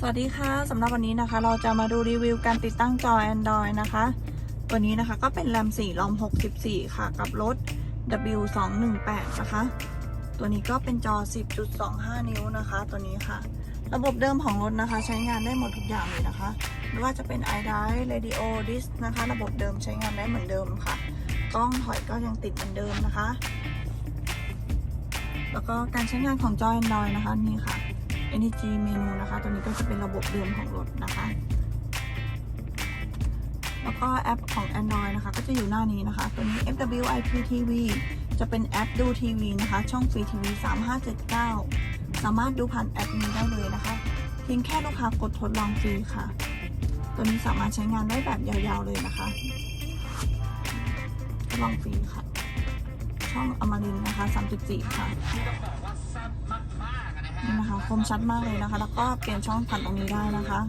สวัสดีค่ะสำหรับวันนี้นะคะ เราจะมาดูรีวิวการติดตั้งจอ Android นะคะตัวนี้นะคะก็เป็นแรม4 ROM 64 ค่ะ กับรถ W218 นะคะ ตัวนี้ก็เป็นจอ 10.25 นิ้วนะคะ ตัวนี้ค่ะ ระบบเดิมของรถนะคะ ใช้งานได้หมดทุกอย่างเลยนะคะไม่ว่าจะเป็น iDrive Radio Disk นะคะ ระบบเดิมใช้งานได้เหมือนเดิมค่ะ กล้องถอยก็ยังติดเหมือนเดิมนะคะ แล้วก็การใช้งานของจอ Android นะคะนี่ค่ะ Energy เมนูนะคะ ตัวนี้ก็จะเป็นระบบเดิมของรถนะคะ แล้วก็แอปของ Android นะคะ ก็จะอยู่หน้านี้นะคะ ตัวนี้ FWIP TV จะเป็นแอปดูทีวีนะคะ ช่องฟรีทีวี 3579 สามารถดูผ่านแอปนี้ได้เลยนะคะเพียงแค่ลูกค้ากดทดลองฟรีค่ะ ตัวนี้สามารถใช้งานได้แบบยาวๆเลยนะคะทดลองฟรีค่ะ ช่องอมรินนะคะ 3.4 ค่ะนี่ะ คมชัดมากเลยนะคะ แล้วก็เปลี่ยนช่องผ่านตรงนี้ได้นะคะ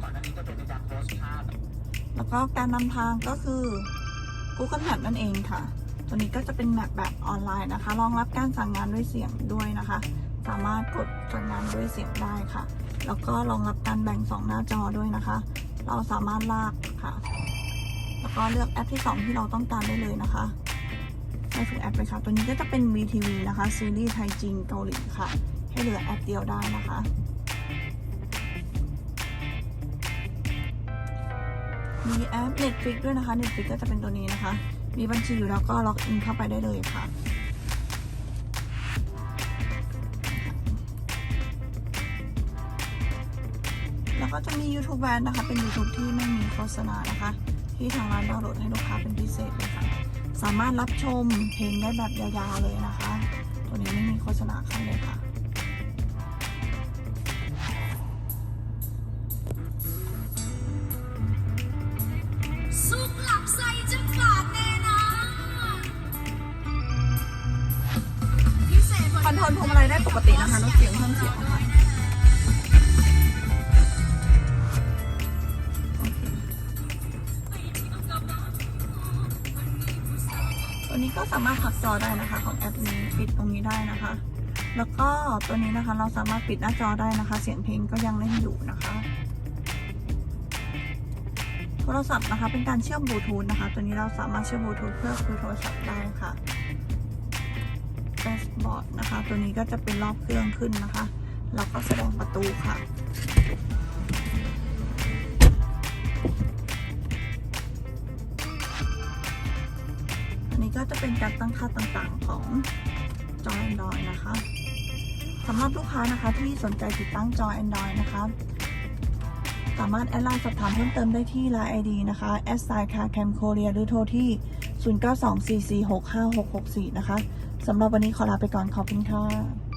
แล้วก็การนำทางก็คือ Google Map นั่นเองค่ะ ตัวนี้ก็จะเป็นแมปแบบออนไลน์นะคะ รองรับการสั่งงานด้วยเสียงด้วยนะคะ สามารถกดสั่งงานด้วยเสียงได้ค่ะ แล้วก็รองรับการแบ่งสองหน้าจอด้วยนะคะ เราสามารถลากค่ะ แล้วก็เลือกแอปที่ 2 ที่เราต้องการได้เลยนะคะใช้ทุกแอปเลยค่ะ ตัวนี้ก็จะเป็น VTV นะคะ ซีรีส์ไทยจีนเกาหลีค่ะ ให้เหลือแอปเดียวได้นะคะ มีแอป Netflix ด้วยนะคะ Netflix ก็จะเป็นตัวนี้นะคะ มีบัญชีอยู่แล้วก็ล็อกอินเข้าไปได้เลยค่ะแล้วก็จะมี YouTube Ad นะคะ เป็น YouTube ที่ไม่มีโฆษณานะคะ ที่ทางร้านดาวน์โหลดให้ลูกค้าเป็นพิเศษเลยค่ะ สามารถรับชมเพลงได้แบบยาวๆเลยนะคะ ตัวนี้ไม่มีโฆษณาเข้าเลยค่ะ อนโทรลพวงมาลัยได้ปกตินะคะลดเสียงเพิ่มเสียงตัวนี้ก็สามารถพักจอได้นะคะ ของแอปนี้ปิดตรงนี้ได้นะคะ แล้วก็ตัวนี้นะคะเราสามารถปิดหน้าจอได้นะคะ เสียงเพลงก็ยังเล่นอยู่นะคะโทรศัพท์นะคะเป็นการเชื่อมบลูทูธนะคะ ตัวนี้เราสามารถเชื่อมบลูทูธเพื่อคุยโทรศัพท์ได้ค่ะ แดชบอร์ดนะคะ ตัวนี้ก็จะเป็นรอบเครื่องขึ้นนะคะ แล้วก็แสดงประตูค่ะ อันนี้ก็จะเป็นการตั้งค่าต่างๆของจอ Android นะคะสำหรับลูกค้านะคะที่สนใจติดตั้งจอ Android นะคะสามารถแอดไลน์สอบถามเพิ่มเติมได้ที่ Line ID นะคะ s i c a r c a m Korea หรือโทรที่ 0924465664 นะคะ สำหรับวันนี้ขอลาไปก่อนขอบคุณค่ะ